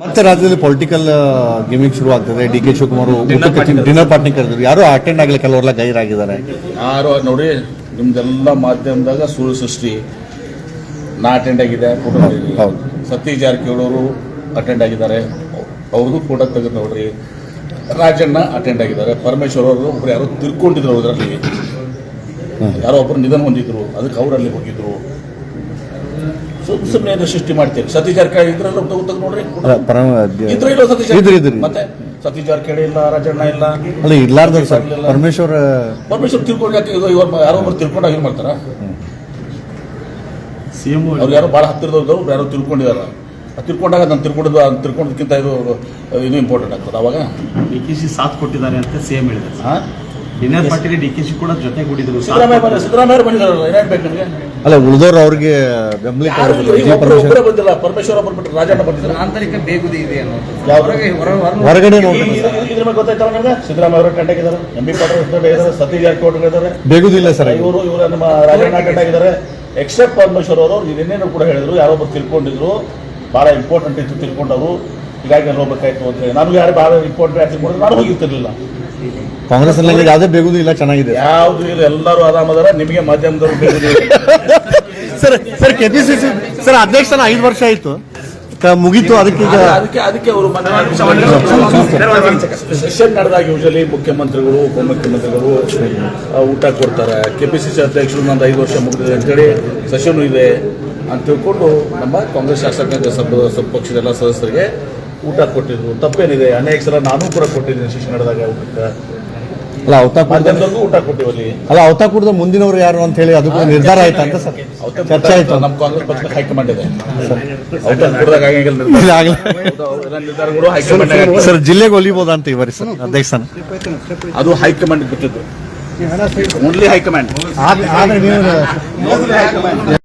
ಮತ್ತೆ ರಾಜ್ಯದಲ್ಲಿ political gaming ಶುರು ಆಗ್ತದೆ. D K Shivakumar dinner party ಕರೆದ್ರು. ಯಾರು ಅಟೆಂಡ್ ಆಗಲಿ ಕೆಲವರೆಲ್ಲ ಗೈರಾಗಿದ್ದಾರೆ. ಯಾರು ನೋಡಿ ನಿಮ್ದೆಲ್ಲ ಮಾಧ್ಯಮದಾಗ ಸುಳ್ಳು ಸೃಷ್ಟಿ. ನಾ ಅಟೆಂಡ್ ಆಗಿದೆ ಫೋಟೋ ಹೌದು. ಸತೀಶ್ ಜಾರಕಿಹೊಳಿ ಅವರು ಅಟೆಂಡ್ ಆಗಿದ್ದಾರೆ. ಅವ್ರದ್ದು ಫೋಟೋ ತೆಗೆದು ನೋಡ್ರಿ. ರಾಜಣ್ಣ ಅಟೆಂಡ್ ಆಗಿದ್ದಾರೆ. ಪರಮೇಶ್ವರ್ ಅವರು ಒಬ್ರು ಯಾರೋ ತಿರ್ಕೊಂಡಿದ್ರು ಅದರಲ್ಲಿ. ಯಾರೋ ಒಬ್ರು ನಿಧನ ಹೊಂದಿದ್ರು. ಅದಕ್ಕೆ ಅವರಲ್ಲಿ ಹೋಗಿದ್ರು. ಸುಮ್ಮನೆ ಸೃಷ್ಟಿ ಮಾಡ್ತೀರಿ. ಸತೀಶ್ ಜಾರಕಿಹೊಳಿ ಇದ್ರಲ್ಲ ತೆಗೆದು ನೋಡ್ರಿ. ಇದ್ರ ಇದ್ರ ಇಲ್ಲ ಸತೀಶ್ ಇದ್ರು ಇದ್ರಿ ಮತ್ತೆ ಸತೀಶ್ ಜಾರಕಿಹೊಳಿ ಇಲ್ಲ ರಾಜಣ್ಣ ಇಲ್ಲ. ಅಲ್ಲ ಇರ್ಲಾರ್ದವ್ರು ಸರ್. ಪರಮೇಶ್ವರ್ ಪರಮೇಶ್ವರ್ ತಿಳ್ಕೊಂಡು ಯಾಕೆ ಇದು ಇವ್ರು ಯಾರೋ ಒಬ್ರು ತಿಳ್ಕೊಂಡಾಗ ಏನು ಮಾಡ್ತಾರ? ಸಿಎಂ ಅವ್ರು ಯಾರೋ ಭಾಳ ಹತ್ತಿರದವ್ರು ಯಾರೋ ತಿಳ್ಕೊಂಡಿದಾರ. ತಿಳ್ಕೊಂಡಾಗ ನಾನು ತಿಳ್ಕೊಂಡಿದ್ದು ತಿಳ್ಕೊಂಡಕ್ಕಿಂತ ಇದು ಇದು ಇನ್ನೂ ಇಂಪಾರ್ಟೆಂಟ್ ಆಗ್ತದೆ ಅವಾಗ. ಡಿ ಕೆ ಸಿ ಸಾಥ್ ಕೊಟ್ಟಿದ್ದಾರೆ ಅಂತ ಸಿಎಂ ಹೇಳಿದ್ದಾರೆ. ವಿನಯ್ ಪಾಟೀಲ್ ಡಿ ಕೆ ಶಿ ಕೂಡ ಜೊತೆಗೂಡಿದ್ರು. ಸಿದ್ದರಾಮಯ್ಯ ಬಂದಿದ್ದಾರಲ್ಲ ಏನೇನು ಬೇಕು ನಿಮಗೆ? ಅಲ್ಲ ಉಳಿದವ್ರು ಅವ್ರಿಗೆ ಬೆಂಬಲಿತ ಬಂದಿಲ್ಲ ಪರಮೇಶ್ವರ ಬಂದ್ಬಿಟ್ಟು ಬಿಟ್ಟು ರಾಜಣ್ಣ ಬಂದಿದ್ದಾರೆ. ಆಂತರಿಕ ಬೇಗುದಿ ಇದೆ? ಹೊರಗೆ ಹೊರ- ಹೊರ- ಹೊರಗಡೆ ಇದ್ರ ಮೇಲೆ ಗೊತ್ತಾಯ್ತಲ್ಲ ನಿಮಗೆ? ಸಿದ್ದರಾಮಯ್ಯ ಅವರು ಅಟೆಂಡ್ ಆಗಿದ್ದಾರೆ ಎಂ ಬಿ ಪಾಟೀಲ್ ಆಗಿದ್ದಾರೆ ಸತೀಶ್ ಜಾರಕಿಹೊಳಿ ಇದ್ದಾರೆ. ಬೇಗುದಿಲ್ಲ ಸರ್ ಇವರು ಇವರು ನಮ್ಮ ರಾಜಣ್ಣ ಆಗಿದ್ದಾರೆ. ಎಕ್ಸೆಪ್ಟ್ ಪರಮೇಶ್ವರ್ ಅವರು ಇನ್ನೇನು ಕೂಡ ಹೇಳಿದ್ರು ಯಾರೊಬ್ಬರು ತಿಳ್ಕೊಂಡಿದ್ರು ಭಾಳ ಇಂಪಾರ್ಟೆಂಟ್ ಇತ್ತು ತಿಳ್ಕೊಂಡವರು. ಹೀಗಾಗಿ ಹೋಗ್ಬೇಕಾಯ್ತು ಅಂತ ಹೇಳಿ. ನನಗೆ ಯಾರು ಭಾಳ ಇಂಪಾರ್ಟೆಂಟ್ ಆಗಿ ತಿಳ್ಕೊಂಡ್ರು ನಾನು ಹೋಗಿರ್ತಿರ್ಲಿಲ್ಲ. ಕಾಂಗ್ರೆಸ್ ಅಲ್ಲಿ ಯಾವುದೇ ಬೇಗುದಿಲ್ಲ ಚೆನ್ನಾಗಿದೆ. ಯಾವ್ದು ಇಲ್ಲ ಎಲ್ಲರೂ ಆರಾಮದಾರ ನಿಮಗೆ ಮಾಧ್ಯಮದವರು ಸರ್ ಸರ್ ಸರ್ ಸಿ ಸರ್ ಅಧ್ಯಕ್ಷನ ಐದು ವರ್ಷ ಆಯ್ತು. ಕ- ಮುಗೀತು ಅದಕ್ಕೆ ಈಗ ಅದಕ್ಕೆ ಅದಕ್ಕೆ ಅವರು ಸೆಷನ್ ನಡೆದಾಗ ಯೂಶಲಿ ಮುಖ್ಯಮಂತ್ರಿಗಳು ಉಪಮುಖ್ಯಮಂತ್ರಿಗಳು ಆ, ಊಟ ಕೊಡ್ತಾರೆ. ಕೆ ಪಿ ಸಿ ಸಿ ಅಧ್ಯಕ್ಷರು ನಂದು ಐದು ವರ್ಷ ಮುಗಿದಿದೆ ಅಂತೇಳಿ ಸೆಷನ್ ಇದೆ ಅಂತ ತಿಳ್ಕೊಂಡು ನಮ್ಮ ಕಾಂಗ್ರೆಸ್ ಶಾಸಕಾಂಗ ಸಭ ಸಭ ಪಕ್ಷದ ಎಲ್ಲ ಸದಸ್ಯರಿಗೆ ಊಟ ಕೊಟ್ಟಿದ್ರು. ತಪ್ಪೇನಿದೆ. ಅನೇಕ ಸಲ ನಾನು ಕೂಡ ಕೊಟ್ಟಿದ್ದೀನಿ ಶಿಕ್ಷಣದಾಗ ನಡೆದಾಗ ಊಟಕ್ಕೆ. ಅಲ್ಲ ಅವತ ಮಾಧ್ಯಮದಲ್ಲೂ ಊಟ ಕೊಟ್ಟಿವಲ್ಲಿ ಅಲ್ಲ. ಅವತಾಕೂರ್ದ ಮುಂದಿನವರು ಯಾರು ಅಂತ ಹೇಳಿ ಅದಕ್ಕೂ ನಿರ್ಧಾರ ಆಯ್ತಾ ಅಂತ ಸರ್? ಚರ್ಚೆ ಆಯ್ತು. ನಮ್ಮ ಕಾಂಗ್ರೆಸ್ ಪಕ್ಷ ಹೈಕಮಾಂಡ್ ಇದೆ. ಔಟ್ ಕೊಡದಾಗ ನಿರ್ಧಾರಗಳು ಹೈಕಮಾಂಡ್ ಸರ್ ಜಿಲ್ಲೆಗೆ ಒಲಿಬೋದಾ ಅಂತ ಇವರಿ ಸರ್? ಅಧ್ಯಕ್ಷ ಅದು ಹೈಕಮಾಂಡ್ ಬಿಟ್ಟಿದ್ದು. Only high command. ಆದ್ರೆ ನೀವು